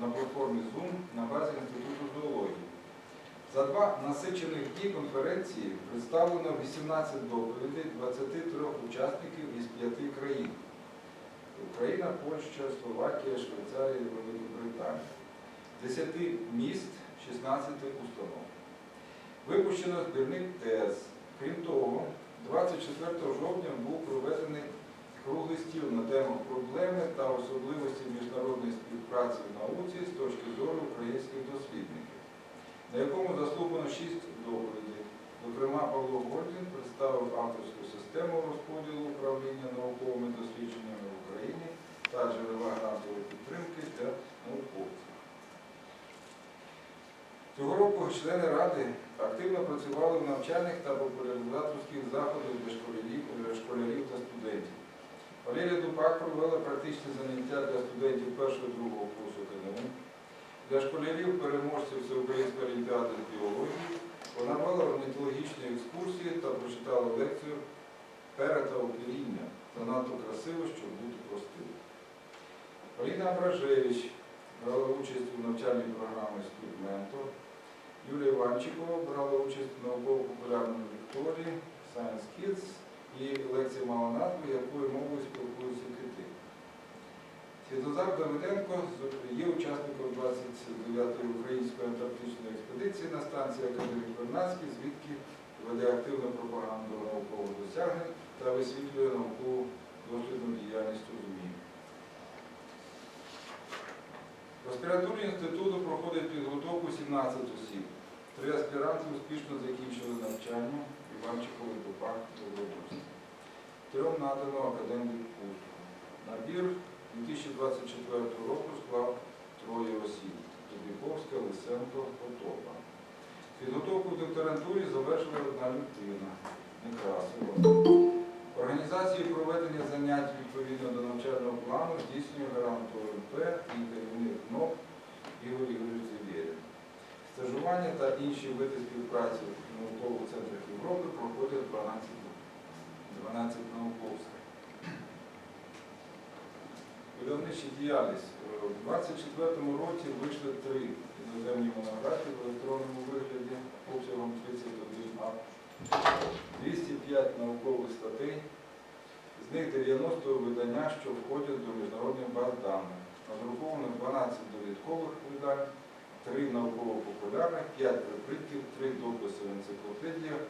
на платформі Zoom на базі Інституту зоології. За два насичених дні конференції представлено 18 доповідей 23 учасників із 5 країн. Україна, Польща, Словакія, Швейцарія, Великобританія. 10 міст, 16 установ. Випущено збірник ТЕС. Крім того, 24 жовтня був проведений круглий стіл на тему проблеми та особливості міжнародної співпраці в науці з точки зору українських дослідників, на якому заслухано шість доповідей. Зокрема, Павло Гордін представив авторську систему розподілу управління науковими дослідженнями в Україні та джерела грантової підтримки для науковців. Цього року члени Ради активно працювали в навчальних та популяризаторських заходах для школярів, школярів та студентів. Валерія Дупак провела практичні заняття для студентів першого і другого курсу КНУ. Для школярів переможців Всеукраїнської олімпіади з біології вона вела орнітологічні екскурсії та прочитала лекцію оперіння занадто красиво, щоб бути простим. Поліна Абражевич брала участь у навчальній програмі «Студментор». Юлія Іванчикова брала участь в науково-популярній вікторії Science Kids і лекція мала назву, якою мовою спілкуються кити. Святозар Давиденко є учасником 29-ї української антарктичної експедиції на станції Академії Вернадській, звідки веде активну пропаганду наукових досягнень та висвітлює наукову дослідну діяльність у ЗМІ. В аспіратурі інституту проходить підготовку 17 осіб. Три аспіранти успішно закінчили навчання Іванчикова і Дупак Добровольський. Трьом надано академію відпустку. Набір 2024 року склав троє осіб. Дубіковська, Лисенко, Потопа. Підготовку в докторантурі завершила одна людина Некрасова. Організацію проведення занять відповідно до навчального плану здійснює гарант ОМП і керівник НОП Ігор Ігорович Зівєрін. Стажування та інші види співпраці центрах Європи проходять 12, 12 науковців. Видавнича діяльність. У 2024 році вийшли три іноземні монографії в електронному вигляді обсягом 31 а 205 наукових статей, з них 90 видання, що входять до міжнародних баз даних. Надруковано 12 довідкових видань, 3 науково-популярних, 5 прикриттів, 3 дописи в енциклопедіях,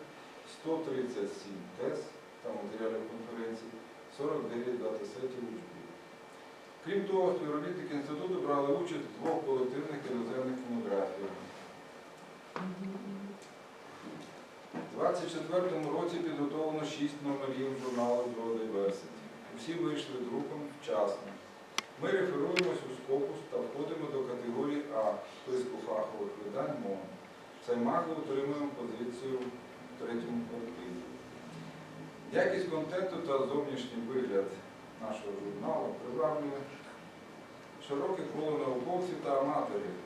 137 тез та матеріалів конференцій, 49 датасетів учбів. Крім того, співробітники інституту брали участь в двох колективних іноземних монографіях. У 2024 році підготовлено 6 номерів журналу Biodiversity. Усі вийшли друком вчасно. Ми реферуємось у Скопус та входимо до категорії А списку фахових видань МОН. Цей маго утримуємо позицію третьому колективі. Якість контенту та зовнішній вигляд нашого журналу приваблює широке коло науковців та аматорів.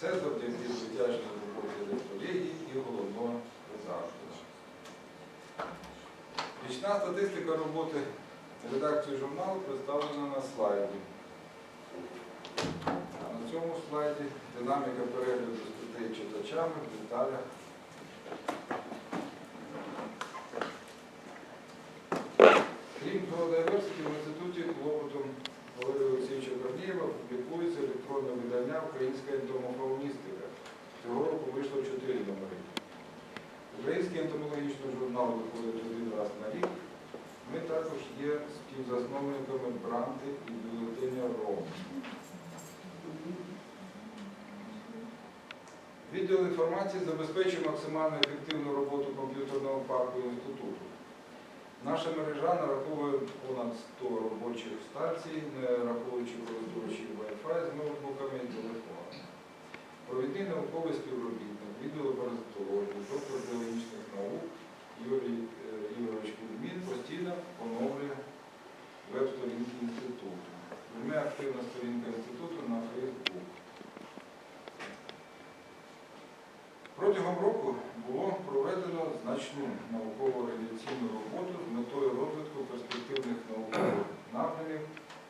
Це завдяки звитяжній роботі редакторії і головного редактора. Річна статистика роботи редакції журналу представлена на слайді. А на цьому слайді динаміка перегляду статей читачами в деталях. Biodiversity, в інституті клопотом Валерія Олексійовича Корнієва публікується електронне видання Українська ентомофауністика. Цього року вийшло чотири номери. Український ентомологічний журнал виходить один раз на рік. Ми також є співзасновниками бранти і бюлетеня РОМ. Відділ інформації забезпечує максимально ефективну роботу комп'ютерного парку. Наша мережа нараховує понад 100 робочих станцій, не рахуючи користувачів Wi-Fi з ноутбуками і телефонами. Провідний науковий співробітник відділу паразитології, доктор біологічних наук Юрій е, Ігорович Кузьмін постійно оновлює веб-сторінки інституту. Вельми активна сторінка інституту на Facebook. Протягом року було проведено значну науково-реалізаційну роботу з метою розвитку перспективних наукових напрямів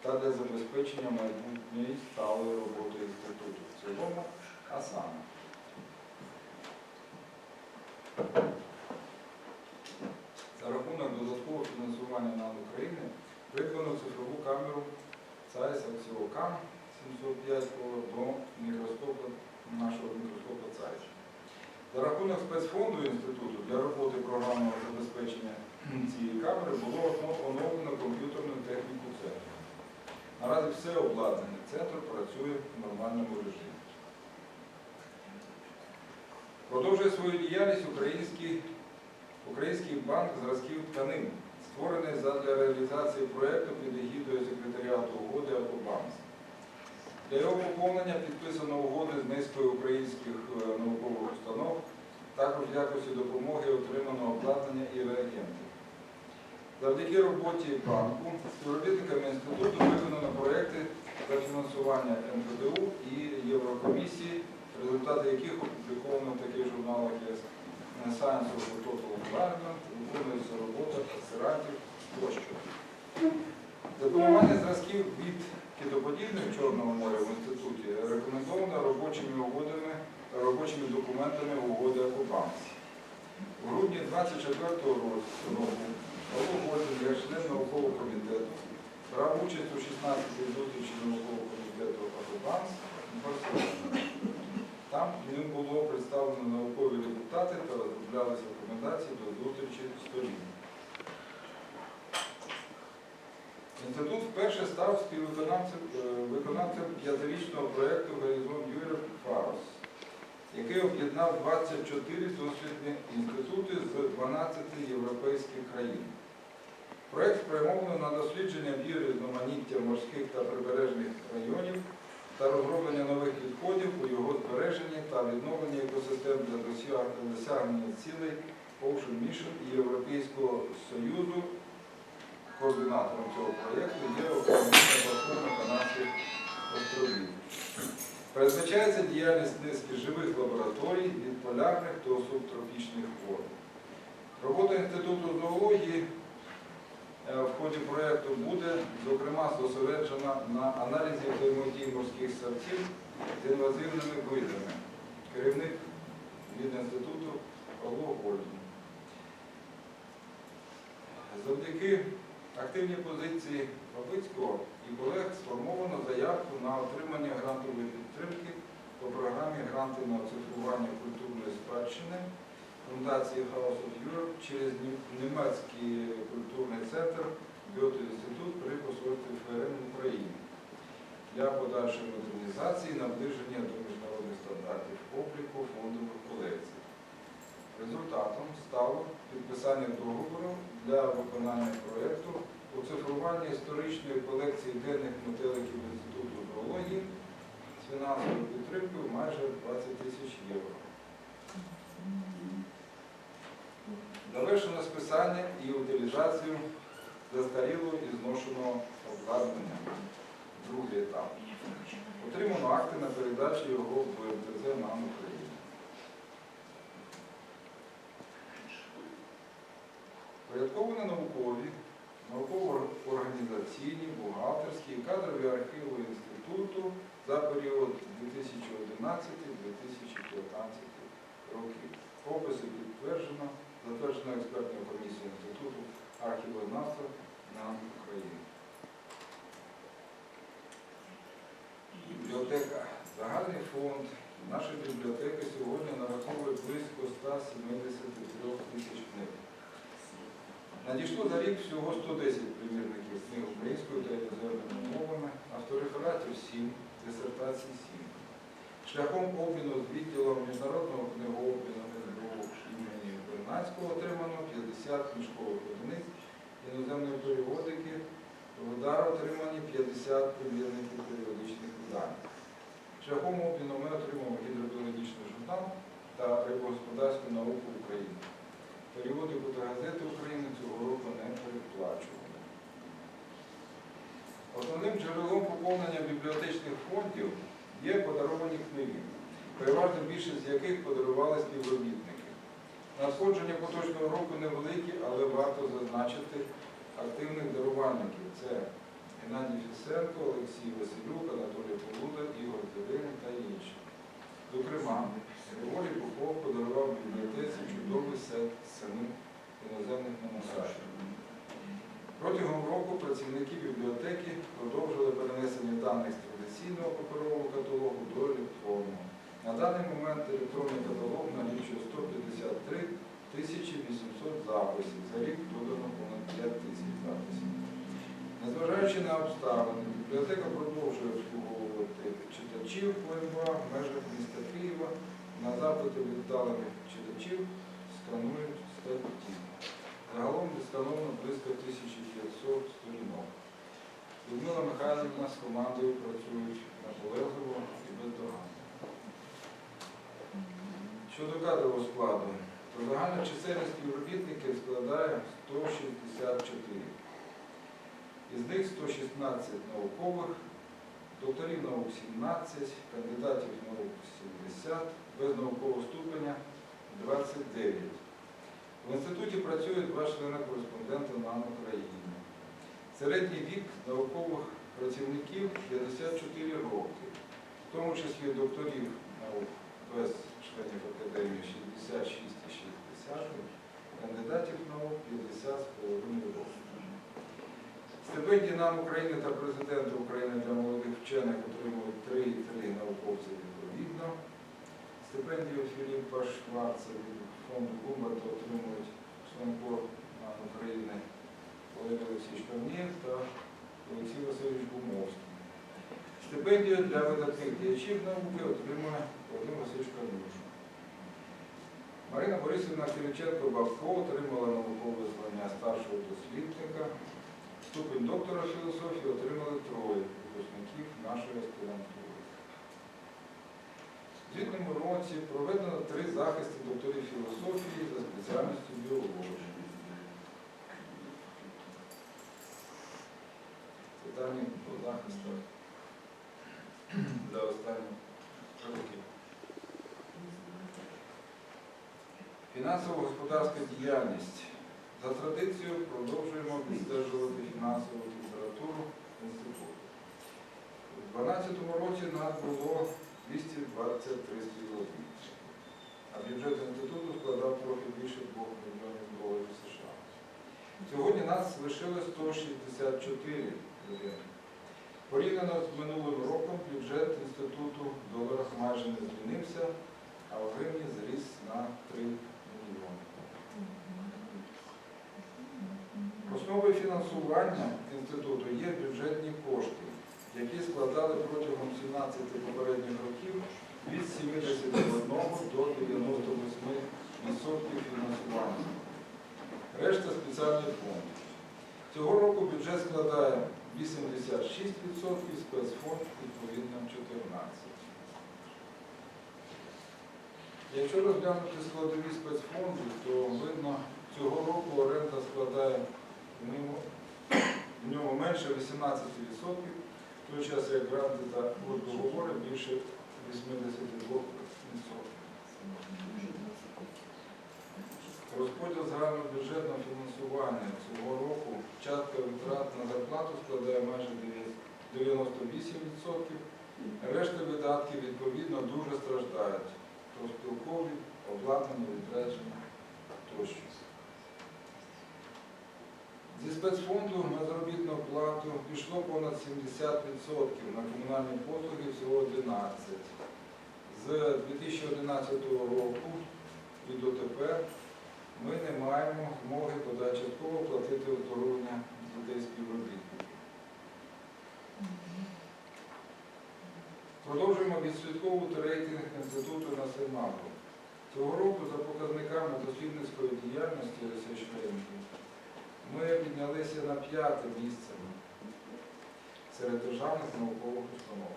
та для забезпечення майбутньої сталої роботи інституту. саме. За рахунок додаткового фінансування НАН України придбано цифрову камеру Zeiss Axiocam 705 до мікроскопа, нашого мікроскопа Zeiss. За рахунок спецфонду інституту для роботи програмного забезпечення цієї камери було оновлено комп'ютерну техніку центру. Наразі все обладнання центру працює в нормальному режимі. Продовжує свою діяльність український, Український банк зразків тканин, створений задля реалізації проєкту під егідою секретаріату угоди «Алкобанс». Для його поповнення підписано угоди з низкою українських е, наукових установ, також в якості допомоги отримано обладнання і реагенти. Завдяки роботі банку співробітниками інституту виконано проекти за фінансування МФДУ і Єврокомісії, результати яких опубліковано в таких журналах, як Science of Total Environment, виконується робота асирантів тощо. Запропонування зразків від китоподібних Чорного моря в інституті рекомендовано робочими угодами робочими документами угоди Акубанс. У грудні 24 року Павло Гольдин, як член наукового комітету, брав участь у 16-й зустрічі наукового комітету Акубанс в Барселоні. Там ним було представлено наукові результати та розроблялися рекомендації до зустрічі сторін. Інститут вперше став співвиконавцем е, виконавцем п'ятирічного проєкту Горизонт Europe Фарос, який об'єднав 24 дослідні інститути з 12 європейських країн. Проєкт спрямований на дослідження біорізноманіття морських та прибережних районів та розроблення нових підходів у його збереженні та відновленні екосистем для досяг- досягнення цілей Ocean Mission і Європейського Союзу. Координатором цього проєкту є Українська платформа канадських островів. Передбачається діяльність низки живих лабораторій від полярних до субтропічних вод. Робота Інституту зоології в ході проєкту буде, зокрема, зосереджена на аналізі взаємодії морських савців з інвазивними видами. Керівник від інституту Павло Гольдін. Завдяки активній позиції Бабицького і колег сформовано заявку на отримання грантової підтримки по програмі Гранти на оцифрування культурної спадщини Фундації House of Europe через Нім- Німецький культурний модернізації наближення до міжнародних стандартів обліку фондових колекцій. Результатом стало підписання договору для виконання проєкту оцифрування історичної колекції денних метеликів Інституту зоології з фінансовою підтримкою майже 20 тисяч євро. Завершено списання і утилізацію застарілого і зношеного обладнання. Другий етап. Отримано акти на передачу його в МТЗ НАН України. Порядковано наукові, науково-організаційні, бухгалтерські і кадрові архіви інституту за період 2011-2015 років. Описи підтверджено, затверджено експертною комісією інституту архівознавства на Україні. Бібліотека. Загальний фонд нашої бібліотеки сьогодні нараховує близько 173 тисяч книг. Надійшло за рік всього 110 примірників книг українською та іноземними мовами, авторефератів 7, дисертацій 7. Шляхом обміну з відділом міжнародного книгообміну НБУ імені Бернацького отримано 50 книжкових одиниць іноземної періодики, в удар отримані 50 примірників періодичних видань. Шляхом обміну ми отримали гідробіологічний журнал та рибогосподарську науку України. Періодику та газети України цього року не переплачували. Основним джерелом поповнення бібліотечних фондів є подаровані книги, переважно більшість з яких подарували співробітники. Надходження поточного року невеликі, але варто зазначити активних дарувальників. Це Геннадій Фісенко, Олексій Василюк, Анатолій Полуда, Ігор Деревін та інші. Зокрема, волі Попов подарував бібліотеці чудовий сет самих іноземних монографій. Протягом року працівники бібліотеки продовжили перенесення даних з традиційного паперового каталогу до електронного. На даний момент електронний каталог налічує 153 тисячі 800 записів. За рік додано понад 5 тисяч записів. Незважаючи на обставини, бібліотека продовжує обслуговувати читачів ПНВА в межах міста Києва. На запити віддалених читачів сканують статті. Загалом відскановано близько 1500 сторінок. Людмила Михайлівна з командою працюють наполегливо і бездоганно. Щодо кадрового складу, то загальна чисельність співробітників складає 164. Із них 116 наукових, докторів наук 17, кандидатів наук 70, без наукового ступеня 29. В інституті працюють два члени кореспондента НАН України. Середній вік наукових працівників 54 роки, в тому числі докторів наук без членів академії 66 і 60, кандидатів наук 50,5 років. Стипендії нам України та президента України для молодих вчених отримують 3 і 3 науковці відповідно. Стипендію Філіпа Шварца від фонду Гумберта отримують НАН України Олег Олексійович Корнієв та Олексій Васильович Гумовський. Стипендію для видатних діячів науки отримує Володимир Васильович Карнюша. Марина Борисівна Кириченко Бабко отримала наукове звання старшого дослідника. Ступень доктора філософії отримали троє випускників нашої аспірантури. У звітному році проведено три захисти докторів філософії за спеціальністю біології. Питання по захисту для останніх років. Фінансово-господарська діяльність. За традицією продовжуємо відстежувати фінансову літературу інституту. У 2012 році нас було 223 співробітники, а бюджет інституту складав трохи більше 2 мільйонів доларів США. Сьогодні нас лишилось 164 людини. Порівняно з минулим роком бюджет інституту в доларах майже не змінився, а в гривні зріс на 3 Основою фінансування інституту є бюджетні кошти, які складали протягом 17 попередніх років від 71 до 98% фінансування. Решта спеціальний фонд. Цього року бюджет складає 86%, спецфонд відповідно 14%. Якщо розглянути складові спецфонду, то видно, цього року оренда складає в ньому, менше 18%, в той час як гранти та договори більше 82%. Розподіл загального бюджетного фінансування цього року частка витрат на зарплату складає майже 98%, решта видатків відповідно дуже страждають. Профспілкові, обладнання, відрядження тощо. Спецфонду на заробітну плату пішло понад 70%, на комунальні послуги всього 11%. З 2011 року і дотепер ми не маємо змоги бодай платити обслуговування дітей співробітників. Продовжуємо відслідковувати рейтинг інституту на Сеймагу. Цього року за показниками дослідницької діяльності Ranking ми піднялися на п'яте місце серед державних наукових установ.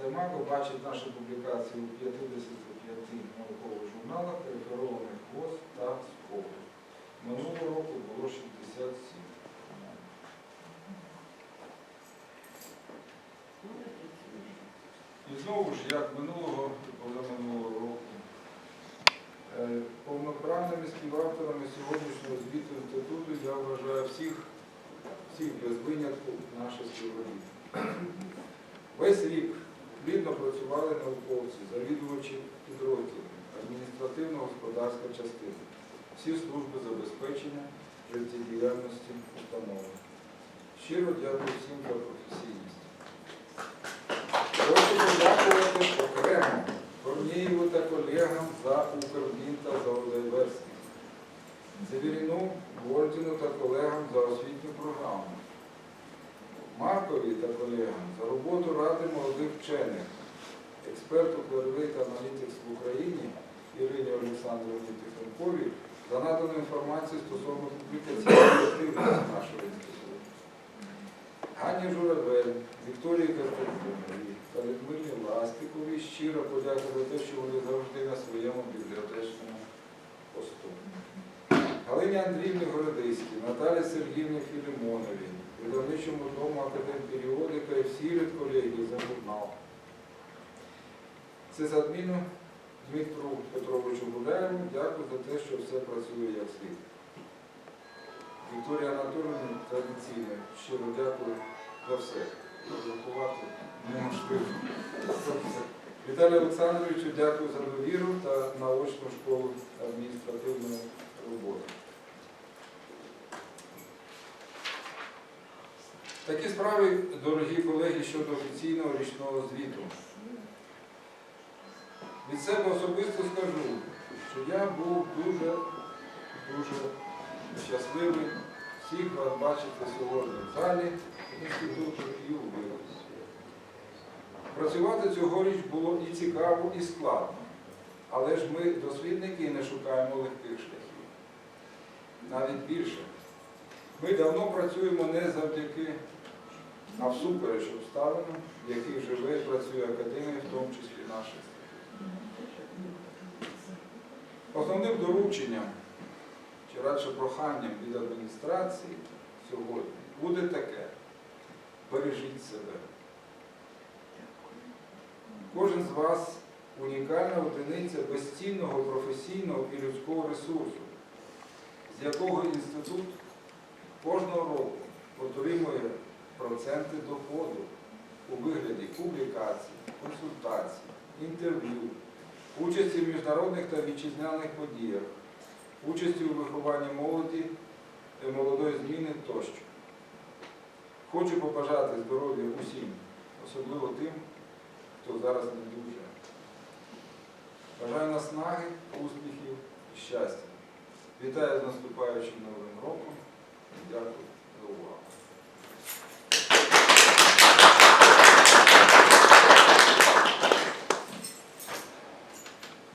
Сеймаго бачить наші публікації у 55 наукових журналах, реферованих ВОЗ та СКОЛу. Минулого року було 67. І знову ж, як минулого і позаминулого року, е, повноправними співавторами сьогоднішнього звіту інституту я вважаю всіх, всіх без винятку наших співробітників. Весь рік плідно працювали науковці, завідувачі підрозділів, адміністративно-господарська частина, всі служби забезпечення життєдіяльності установи. Щиро дякую всім за професійність. Хочу подякувати окремо Корнієву та колегам за Укрбін та за Одайверський. Завіріну Вольтіну та колегам за освітню програму. Маркові та колегам за роботу Ради молодих вчених, експерту Клервей та аналітикс в Україні Ірині Олександровні Тихонкові за надану інформацію стосовно публікаційної активності нашого. Гані Журавель, Вікторії Картопунові та Людмилі Ластикові щиро подяка за те, що вони завжди на своєму бібліотечному посту. Галині Андріївні Городиській, Наталі Сергіївні Філімонові, видавничому дому Академперіодика і всі редколегії за журнал. Це адміну Дмитру Петровичу Гуляєву. Дякую за те, що все працює як слід. Вікторія Анатолійовні традиційно щиро дякую за все. Рахувати неможливо. Віталію Олександровичу дякую за довіру та наочну школу адміністративної роботи. Такі справи, дорогі колеги, щодо офіційного річного звіту. Від себе особисто скажу, що я був дуже, дуже щасливий всіх вас бачити сьогодні в залі інституту і у. Працювати цьогоріч було і цікаво, і складно. Але ж ми, дослідники, не шукаємо легких шляхів. Навіть більше. Ми давно працюємо не завдяки, а всупереч обставинам, в яких живе і працює академія, в тому числі наша. Основним дорученням, чи радше проханням від адміністрації сьогодні буде таке. Бережіть себе. Кожен з вас унікальна одиниця безцінного професійного і людського ресурсу, з якого інститут кожного року отримує проценти доходу у вигляді публікацій, консультацій, інтерв'ю, участі в міжнародних та вітчизняних подіях, участі у вихованні молоді, молодої зміни тощо. Хочу побажати здоров'я усім, особливо тим, хто зараз не дуже. Бажаю наснаги, успіхів і щастя. Вітаю з наступаючим новим роком. Дякую.